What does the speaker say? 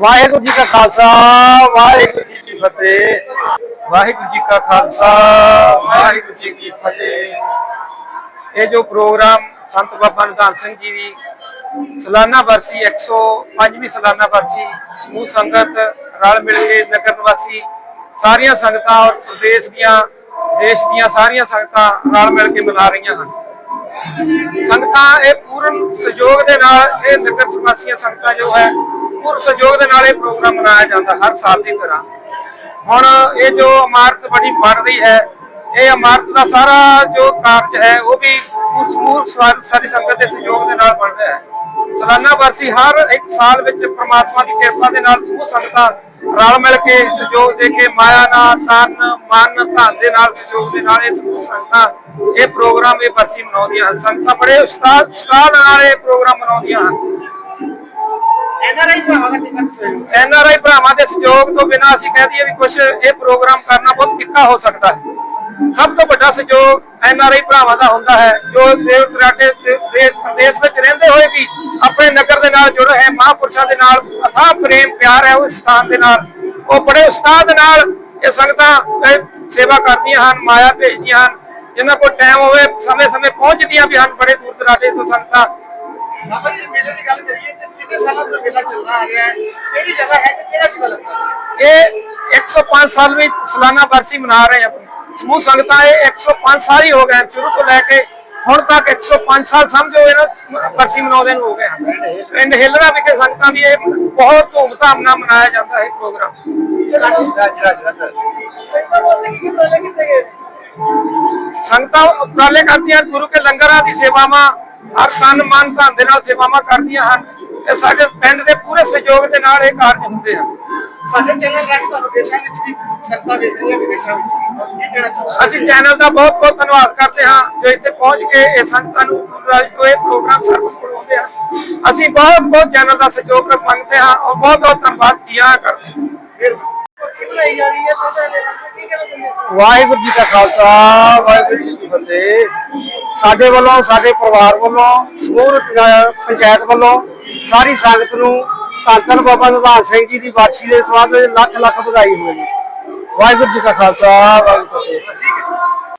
ਵਾਹਿਗੁਰੂ ਜੀ ਕਾ ਖਾਲਸਾ, ਵਾਹਿਗੁਰੂ ਜੀ ਕੀ ਫਤਿਹ। ਵਾਹਿਗੁਰੂ ਜੀ ਕਾ ਖਾਲਸਾ, ਵਾਹਿਗੁਰੂ ਜੀ ਕੀ ਫਤਿਹ। ਇਹ ਜੋ ਪ੍ਰੋਗਰਾਮ ਸੰਤ ਬਾਬਾ ਨਿਧਾਨ ਸਿੰਘ ਜੀ ਦੀ ਸਾਲਾਨਾ ਵਰਸੀ 105ਵੀਂ ਸਾਲਾਨਾ ਵਰਸੀ, ਸਮੂਹ ਸੰਗਤ ਰਲ ਮਿਲ ਕੇ ਨਗਰ ਨਿਵਾਸੀ ਸਾਰੀਆਂ ਸੰਗਤਾਂ ਔਰ ਪ੍ਰਦੇਸ਼ ਦੀਆਂ, ਦੇਸ਼ ਦੀਆਂ ਸਾਰੀਆਂ ਸੰਗਤਾਂ ਰਲ ਮਿਲ ਕੇ ਮਨਾ ਰਹੀਆਂ ਹਨ। ਸੰਗਤਾਂ, ਇਹ ਪੂਰਨ ਸਹਿਯੋਗ ਦੇ ਨਾਲ ਇਹ ਨਗਰ ਨਿਵਾਸੀਆਂ ਸੰਗਤਾਂ ਜੋ ਹੈ, ਪੂਰਨ ਸਹਿਯੋਗ ਦੇ ਨਾਲ ਇਹ ਪ੍ਰੋਗਰਾਮ ਮਨਾਇਆ ਜਾਂਦਾ ਹਰ ਸਾਲ ਦੀ ਤਰ੍ਹਾਂ। ਹੁਣ ਇਹ ਜੋ ਇਮਾਰਤ ਬੜੀ ਬਣ ਰਹੀ ਹੈ, ਇਹ ਇਮਾਰਤ ਦਾ ਸਾਰਾ ਜੋ ਕਾਰਜ ਹੈ, ਉਹ ਵੀ ਸਮੂਹ ਸਾਰੀ ਸੰਗਤ ਦੇ ਸਹਿਯੋਗ ਦੇ ਨਾਲ ਬਣ ਰਿਹਾ ਹੈ। ਸਾਲਾਨਾ ਵਰਸੀ ਹਰ ਇੱਕ ਸਾਲ ਵਿੱਚ ਪ੍ਰਮਾਤਮਾ ਦੀ ਕਿਰਪਾ ਦੇ ਨਾਲ ਸਮੂਹ ਸੰਗਤਾਂ ਰਲ ਮਿਲ ਕੇ ਸਹਿਯੋਗ ਦੇ ਕੇ ਮਾਇਆ ਨਾਲ ਤਨ ਮਨ ਧਨ ਦੇ ਨਾਲ ਸਹਿਯੋਗ ਦੇ ਨਾਲ ਇਹ ਸੰਗਤਾਂ ਇਹ ਪ੍ਰੋਗਰਾਮ ਇਹ ਵਰਸੀ ਮਨਾਉਂਦੀਆਂ ਹਨ। ਸੰਗਤਾਂ ਬੜੇ ਉਸਤਾਦ ਉਸਤਾਦ ਨਾਲ ਇਹ ਪ੍ਰੋਗਰਾਮ ਮਨਾਉਂਦੀਆਂ ਹਨ। ਐਨਆਰਆਈ ਭਰਾਵਾਂ ਦਾ ਕਿੰਨਾ ਕੁ ਸਹਿਯੋਗ ਐਨਆਰਆਈ ਭਰਾਵਾਂ ਦੇ ਸਹਿਯੋਗ ਤੋਂ ਬਿਨਾਂ ਅਸੀਂ ਕਹਿ ਦਈਏ ਵੀ ਕੁਝ ਇਹ ਪ੍ਰੋਗਰਾਮ ਕਰਨਾ ਬਹੁਤ ਫਿੱਕਾ ਹੋ ਸਕਦਾ ਹੈ। ਸਭ ਤੋਂ ਵੱਡਾ ਸਹਿਯੋਗ ਐਨਆਰਆਈ ਭਰਾਵਾਂ ਦਾ ਹੁੰਦਾ ਹੈ ਜੋ ਦੇਵ ਦੇ ਪ੍ਰਦੇਸ਼ ਵਿੱਚ ਰਹਿੰਦੇ ਹੋਏ ਵੀ ਆਪਣੇ ਨਗਰ ਦੇ ਨਾਲ ਜੁੜੇ ਹੈ ਮਹਾਂਪੁਰਸ਼ਾਂ ਦੇ ਨਾਲ ਅਥਾਹ ਪ੍ਰੇਮ ਪਿਆਰ ਹੈ ਉਸ ਸਥਾਨ ਦੇ ਨਾਲ। ਉਹ ਬੜੇ ਉਸਤਾਦ ਨਾਲ ਇਹ ਸੰਗਤਾਂ ਸੇਵਾ ਕਰਦੀਆਂ ਹਨ ਮਾਇਆ ਭੇਜਦੀਆਂ ਹਨ ਜਿਨ੍ਹਾਂ ਕੋਲ ਟਾਈਮ ਹੋਵੇ ਸਮੇਂ-ਸਮੇਂ ਪਹੁੰਚਦੀਆਂ ਵੀ ਹਨ ਬੜੇ ਦੂਰ ਦਰਾਡੇ ਤੋਂ ਸੰਗਤਾਂ। ਬਾਬਾ ਜੀ ਮੇਲੇ ਦੀ ਗੱਲ ਕਰੀਏ ਤੇ ਕਿੰਨੇ ਸਾਲਾਂ ਤੋਂ ਮੇਲਾ ਚੱਲਦਾ ਆ ਰਿਹਾ ਹੈ? ਕਿਹੜੀ ਜਗ੍ਹਾ ਹੈ ਤੇ ਕਿਹੜਾ ਜ਼ਿਲ੍ਹਾ ਲੱਗਦਾ? ਹੈ ਇਹ 105 ਸਾਲ ਵਿੱਚ ਸਾਲਾਨਾ ਵਰਸੀ ਮਨਾ ਰਹੇ ਸਮੂਹ ਸੰਗਤਾਂ ਇਹ 105 ਸਾਲ ਹੀ ਹੋ ਗਏ ਸ਼ੁਰੂ ਤੋਂ ਲੈ ਕੇ ਹੁਣ ਤੱਕ 105 ਸਾਲ ਸਮਝੋ ਇਹਨਾਂ ਵਰਸੀ ਮਨਾਉਂਦੇ ਨੂੰ ਹੋ ਗਏ ਹਨ। ਪਿੰਡ ਹਿੱਲਰਾ ਵਿਖੇ ਸੰਗਤਾਂ ਦੀ ਇਹ ਬਹੁਤ ਧੂਮਧਾਮ ਨਾਲ ਮਨਾਇਆ ਜਾਂਦਾ ਹੈ ਪ੍ਰੋਗਰਾਮ। ਸੰਗਤਾਂ ਉਪਰਾਲੇ ਕਰਦੀਆਂ ਹਨ, ਗੁਰੂ ਕੇ ਲੰਗਰਾਂ ਦੀ ਸੇਵਾਵਾਂ ਹਰ ਤਨ ਮਨ ਧਨ ਦੇ ਨਾਲ ਸੇਵਾਵਾਂ ਕਰਦੀਆਂ ਹਨ। ਤੇ ਸਾਡੇ ਪਿੰਡ ਦੇ ਪੂਰੇ ਸਹਿਯੋਗ ਦੇ ਨਾਲ ਇਹ ਕਾਰਜ ਹੁੰਦੇ ਹਨ। ਸਾਡੇ ਚੈਨਲ ਰਾਹੀਂ ਤੁਹਾਨੂੰ ਦੇਸ਼ਾਂ ਵਿੱਚ ਵੀ ਸੰਗਤਾਂ ਵੇਖ ਰਹੀਆਂ ਵਿਦੇਸ਼ਾਂ ਵਿੱਚ ਵੀ ਇਹ ਕਿਹੜਾ ਚਾਹੁੰਦਾ ਅਸੀਂ ਚੈਨਲ ਦਾ ਬਹੁਤ ਬਹੁਤ ਧੰਨਵਾਦ ਕਰਦੇ ਹਾਂ ਜੋ ਇੱਥੇ ਪਹੁੰਚ ਕੇ ਇਹ ਸੰਗਤਾਂ ਨੂੰ ਰਾਜ ਤੋਂ ਇਹ ਪ੍ਰੋਗਰਾਮ ਸਰਵ ਕਰਵਾਉਂਦੇ ਹਨ। ਅਸੀਂ ਬਹੁਤ ਬਹੁਤ ਚੈਨਲ ਦਾ ਸਹਿਯੋਗ ਮੰਗਦੇ ਹਾਂ ਔਰ ਬਹੁਤ ਬਹੁਤ ਧੰਨਵਾਦ ਜੀ ਕਰਦੇ ਹਾਂ ਕਹਿਣਾ ਵਾਹਿਗੁਰੂ ਜੀ ਕਾ ਖਾਲਸਾ ਵਾਹਿਗੁਰੂ ਜੀ ਕੀ ਫਤਿਹ। ਸਾਡੇ ਵੱਲੋਂ ਸਾਡੇ ਪਰਿਵਾਰ ਵੱਲੋਂ ਸਮੂਹ ਪੰਚਾਇਤ ਵੱਲੋਂ ਸਾਰੀ ਸੰਗਤ ਨੂੰ ਧੰਨ ਧੰਨ ਬਾਬਾ ਨਿਧਾਨ ਸਿੰਘ ਜੀ ਦੀ ਬਰਸੀ ਦੇ ਸਵਾਗਤ ਵਿੱਚ ਲੱਖ ਲੱਖ ਵਧਾਈ ਹੋਵੇ ਵਾਹਿਗੁਰੂ ਜੀ ਕਾ ਖਾਲਸਾ, ਵਾਹਿਗੁਰੂ ਜੀ ਕੀ ਫਤਿਹ।